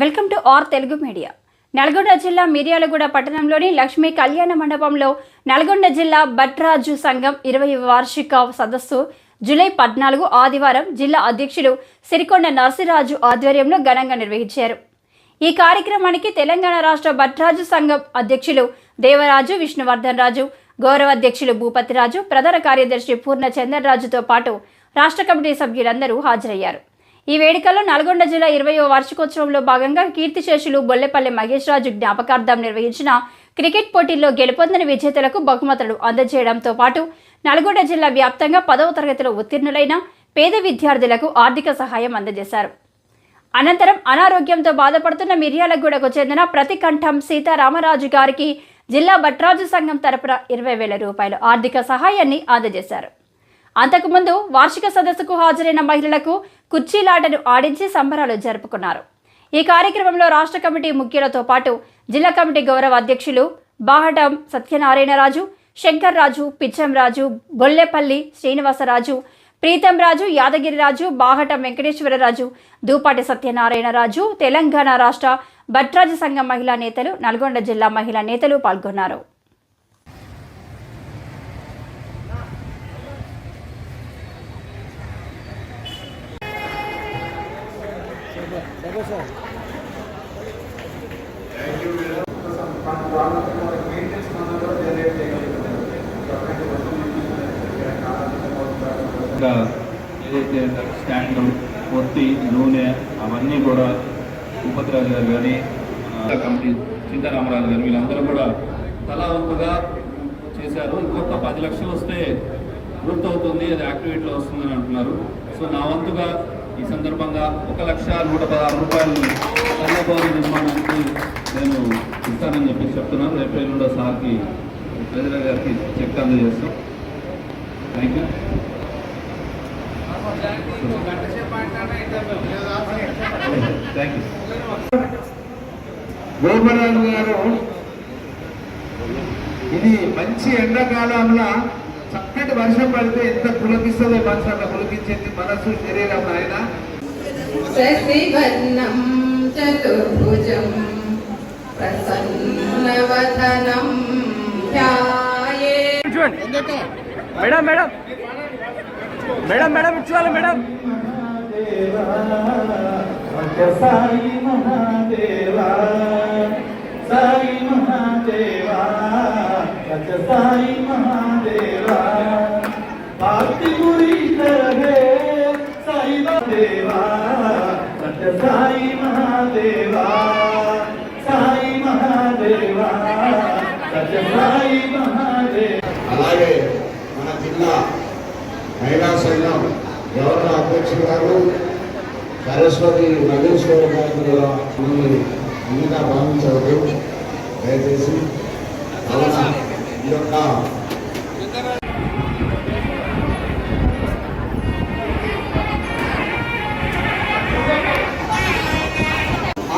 Welcome to R Telugu media. Nalgonda జిల్లా మిర్యాలగూడ పట్టణంలోని లక్ష్మీ కళ్యాణ మండపంలో నల్గొండ జిల్లా భట్రాజు సంఘం ఇరవై వార్షిక సదస్సు జూలై పద్నాలుగు ఆదివారం జిల్లా అధ్యక్షులు సిరికొండ నర్సిరాజు ఆధ్వర్యంలో ఘనంగా నిర్వహించారు. ఈ కార్యక్రమానికి తెలంగాణ రాష్ట్ర భట్రాజు సంఘం అధ్యక్షులు దేవరాజు విష్ణువర్ధన్ రాజు గౌరవ అధ్యక్షులు భూపతిరాజు ప్రధాన కార్యదర్శి పూర్ణ చంద్రరాజుతో పాటు రాష్ట్ర కమిటీ సభ్యులందరూ హాజరయ్యారు. ఈ వేడుకలో నల్గొండ జిల్లా ఇరవయో వార్షికోత్సవంలో భాగంగా కీర్తిశేషులు బొల్లెపల్లి మహేష్ రాజు జ్ఞాపకార్థం నిర్వహించిన క్రికెట్ పోటీల్లో గెలుపొందిన విజేతలకు బహుమతులు అందజేయడంతో పాటు నల్గొండ జిల్లా వ్యాప్తంగా పదవ తరగతిలో ఉత్తీర్ణులైన పేద విద్యార్థులకు ఆర్థిక సహాయం అందజేశారు. అనంతరం అనారోగ్యంతో బాధపడుతున్న మిర్యాలగూడకు చెందిన ప్రతికంఠం సీతారామరాజు గారికి జిల్లా భట్రాజు సంఘం తరపున ఇరవై వేల రూపాయలు ఆర్థిక సహాయాన్ని అందజేశారు. అంతకుముందు వార్షిక సదస్సుకు హాజరైన మహిళలకు కుర్చీలాటను ఆడించి సంబరాలు జరుపుకున్నారు. ఈ కార్యక్రమంలో రాష్ట్ర కమిటీ ముఖ్యులతో పాటు జిల్లా కమిటీ గౌరవ అధ్యక్షులు బాహటం సత్యనారాయణరాజు శంకర్ రాజు రాజు బొల్లెపల్లి శ్రీనివాసరాజు ప్రీతం రాజు యాదగిరిరాజు బాహటం వెంకటేశ్వరరాజు దూపాటి సత్యనారాయణరాజు తెలంగాణ రాష్ట్ర భట్రాజ సంఘం మహిళా నేతలు నల్గొండ జిల్లా మహిళా నేతలు పాల్గొన్నారు. ఏదైతే స్టాండ్ ఒత్తి నూనె అవన్నీ కూడా ఉపతిరాజు గారు కానీ ఆ, కమిటీ సీతారామరాజు గారు వీళ్ళందరూ కూడా తలా వంతుగా చేశారు. ఇంకొక పది లక్షలు వస్తే పూర్తవుతుంది అది యాక్టివేట్లో వస్తుందని అంటున్నారు. సో నా వంతుగా ఈ సందర్భంగా ఒక లక్ష నూట పదహారు రూపాయలు కన్నభవన నిర్మాణానికి నేను ఇస్తానని చెప్పి చెప్తున్నాను. రేపు ఎల్లుండో సార్కి ప్రజల గారికి check అందజేస్తాం. Thank you thank you Goparaju గారు ఇది మంచి ఎండాకాలంలో చక్కటి వర్షం పడితే ఎంత పులకిస్తుందో మనసు అట్లా పులకించేది మనసు శరీరం ఆయన శశివర్ణం చతుర్భుజం ప్రసన్నవదనం మేడం మేడం. మేడం మేడం ఇటు చూడాలి మేడం. సాయి మహాదేవా సాయి మహాదేవా. సాయి మహాదేవా భక్తి గురి సాయి దేవా సాయి మహాదేవా సాయి మహాదేవా సాయి మహాదేవా అలాగే మన జిల్లా మహిళా సంఘం గవర్నర్ అధ్యక్షుడు గారు సరస్వతి నగేశ్వర గారు కూడా మిమ్మల్ని ఇంకా భావించవద్దు దయచేసి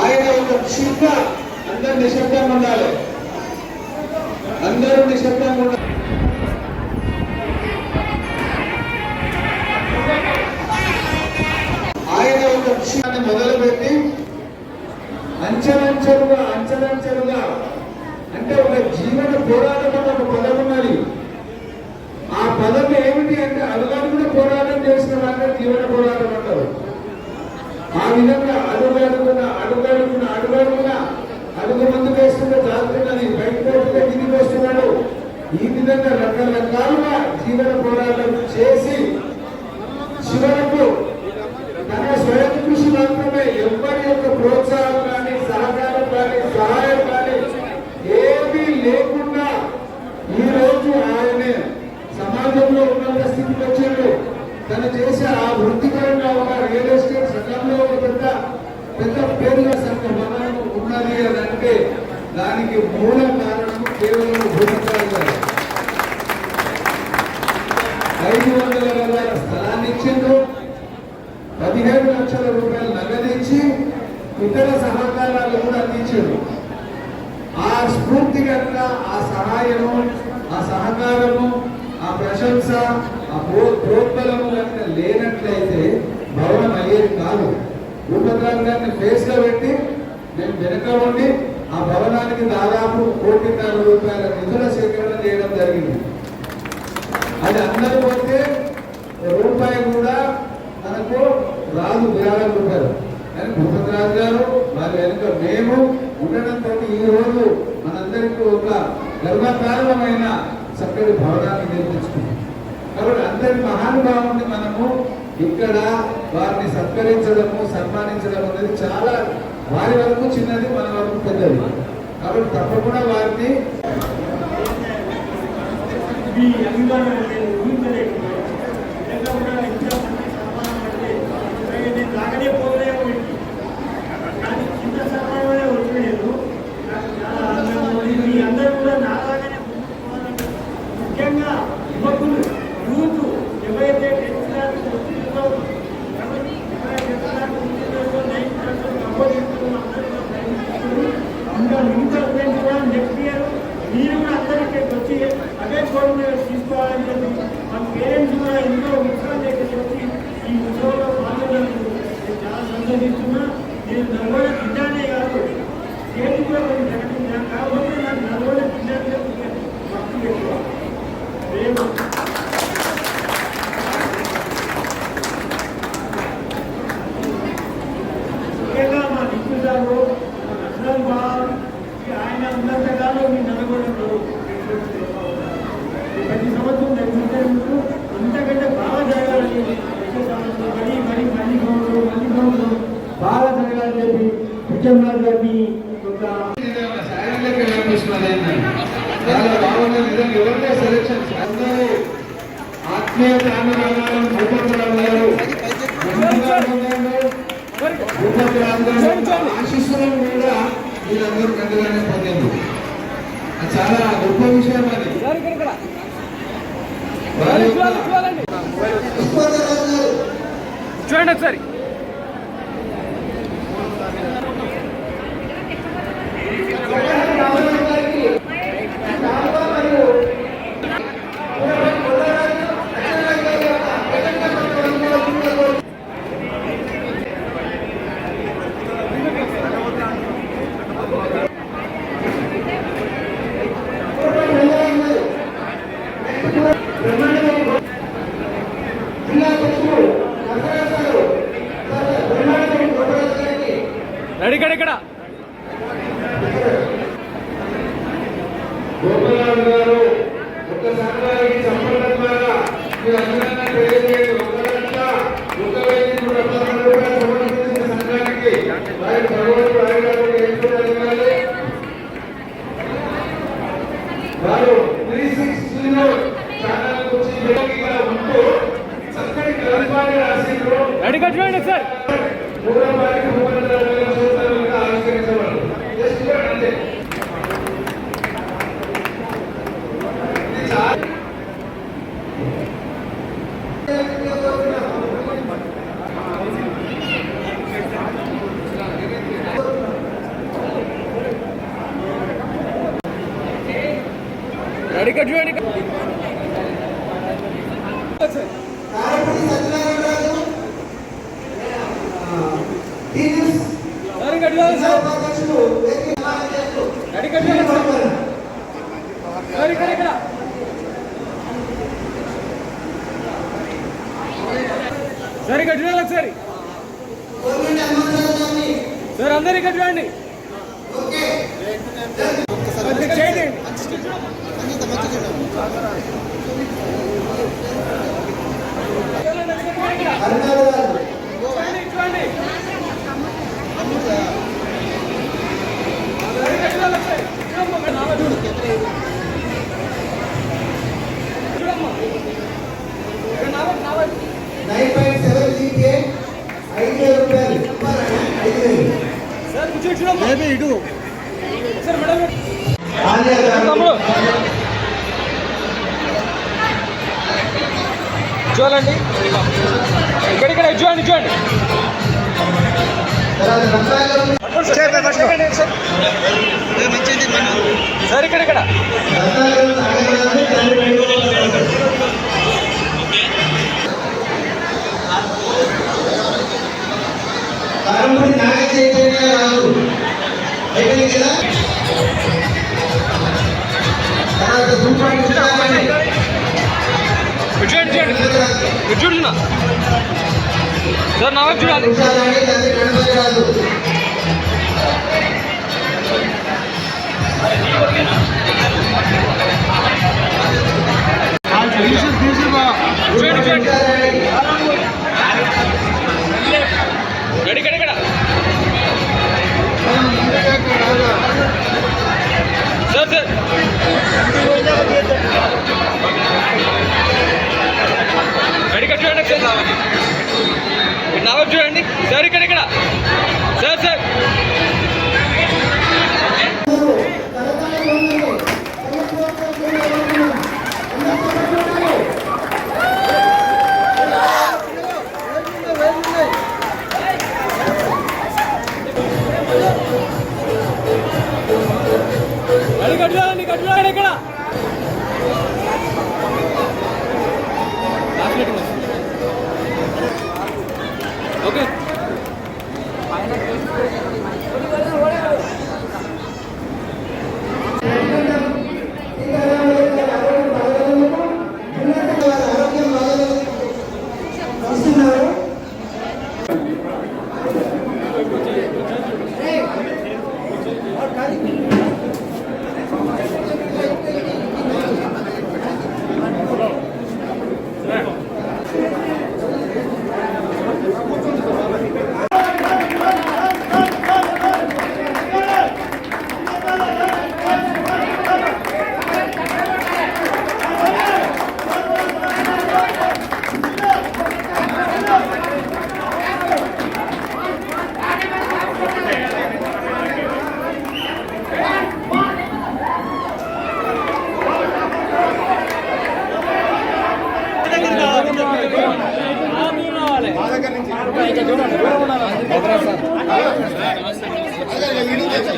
ఆయన ఒక చిన్న అందరు నిశ్శబ్దంగా ఉండాలి. అందరూ నిశ్శబ్దంగా ఉండాలి. ఆయన ఒక విషయాన్ని మొదలుపెట్టి అంచెలంచెలుగా అంచెలంచెలుగా అంటే ఒక జీవన పోరాటం అన్న ఒక పదం ఉన్నది ఆ పదం ఏమిటి అంటే అడుగడుగున పోరాటం చేసిన వాళ్ళే జీవన పోరాటం అంటారు. ఆ విధంగా అడుగడుగున అడుగడుగున అడుగడుగున అడుగు ముందుకు వేస్తున్న జాగ్రత్తని బయటకు వస్తుంటే కిందికి వస్తున్నాడు. ఈ విధంగా రకరకాలుగా జీవన పోరాటం చేసి చివరకు తన స్వయం కృషి మాత్రమే ఎవరి యొక్క ప్రోత్సాహం కానీ సహకారం కానీ సహాయం కానీ ఏమీ లేకుండా ఈ రోజు ఆయనే సమాజంలో ఉన్నత స్థితికి వచ్చాడు తను చేసే ఆ వృత్తిపరంగా ఒక రియల్ ఎస్టేట్ సంఘంలో ఒక పెద్ద పెద్ద పేరుగా సంఘ భవనం ఉన్నది అని అంటే దానికి మూల కారణం కేవలం భూమికారు గారు ఐదు వందల గజాల స్థలాన్ని ఇచ్చిండ్రు పదిహేడు లక్షల రూపాయలు నగదించి ఇతర సహకారాలు కూడా అందించారు ఆ స్ఫూర్తి కనుక ఆ సహాయము ఆ సహకారము ఆ ప్రశంస ఆ ప్రోత్బలము కనుక లేనట్లయితే భవనం అయ్యేది కాదు. భూపతిరాజు గారిని ఫేస్లో పెట్టి మేము వెనక ఉండి ఆ భవనానికి దాదాపు కోటిన్నర రూపాయల నిధుల సేకరణ చేయడం జరిగింది. అది అందరూ పోతే రూపాయి కూడా మనకు రాజు విరాళం ఉంటారు. కానీ భూపతిరాజు గారు వారి వెనుక మేము ఉండడంతో ఈ రోజు మనందరికీ ఒక గర్వకారణమైన చక్కటి భవనాన్ని నిర్మించుకున్నాం. కాబట్టి అందరి మహానుభావుని మనము. ఇక్కడ వారిని సత్కరించడము సన్మానించడం అనేది చాలా వారి వరకు చిన్నది మన వరకు పెద్దది. కాబట్టి తప్పకుండా వారిని ఈ అభిమానం నేను ముఖ్యంగా గారిని ఒక శారీరక కనిపిస్తున్నది ఏంటంటే చాలా నిజంగా ఎవరినే సెలక్షన్ అందరూ ఆత్మీయత ఆనందాలను భూపతిరావు గారు భూపతిరావు గారు ఆశిస్సులను కూడా వీళ్ళందరూ పొందింది చాలా గొప్ప విషయం అది. చూడండి ఒకసారి రెడీ ఇక్కడ ఇక్కడ గోపరాజు గారు ఒక్కసారి వారికి సంపర్కం ద్వారా మీరు అందరినీ తెలియజేయండి ఒకరంతా ఒక వెయ్యి నూట పదకొండు రూపాయలు సమర్పించిన సంఘానికి వారి భగవంతుడు వారి ఎంతో అడగాలి వారు త్రీ సిక్స్ జీరో ఛానల్ గురించి వేదికగా ఉంటూ చక్కటి గ్రంథాన్ని రాసిండ్రు రెడీ ఇక్కడ చూడండి ఒకసారి మూడో వారికి భూపతిరాజు గారు చూస్తారుగా ఆవిష్కరించబడు జస్ట్ అంతే రెడీ ఇక్కడ చూడండి సార్ ఇక్కడ చూడండి సార్ రెడీ ఇక్కడ చూడండి సార్ సార్ ఇక్కడ ఇక్కడ సార్ ఇక్కడ చూడాలి ఒకసారి సార్ అందరు ఇక్కడ చూడండి కొద్దిగా చేయండి చూడండి చూడండి. ఇక్కడ ఇక్కడ చూడండి. చూడండి సార్. ఇక్కడ ఇక్కడ చైతన్య గారు అయిపోయింది కదా సార్ ಇಡೀ ದೇಶ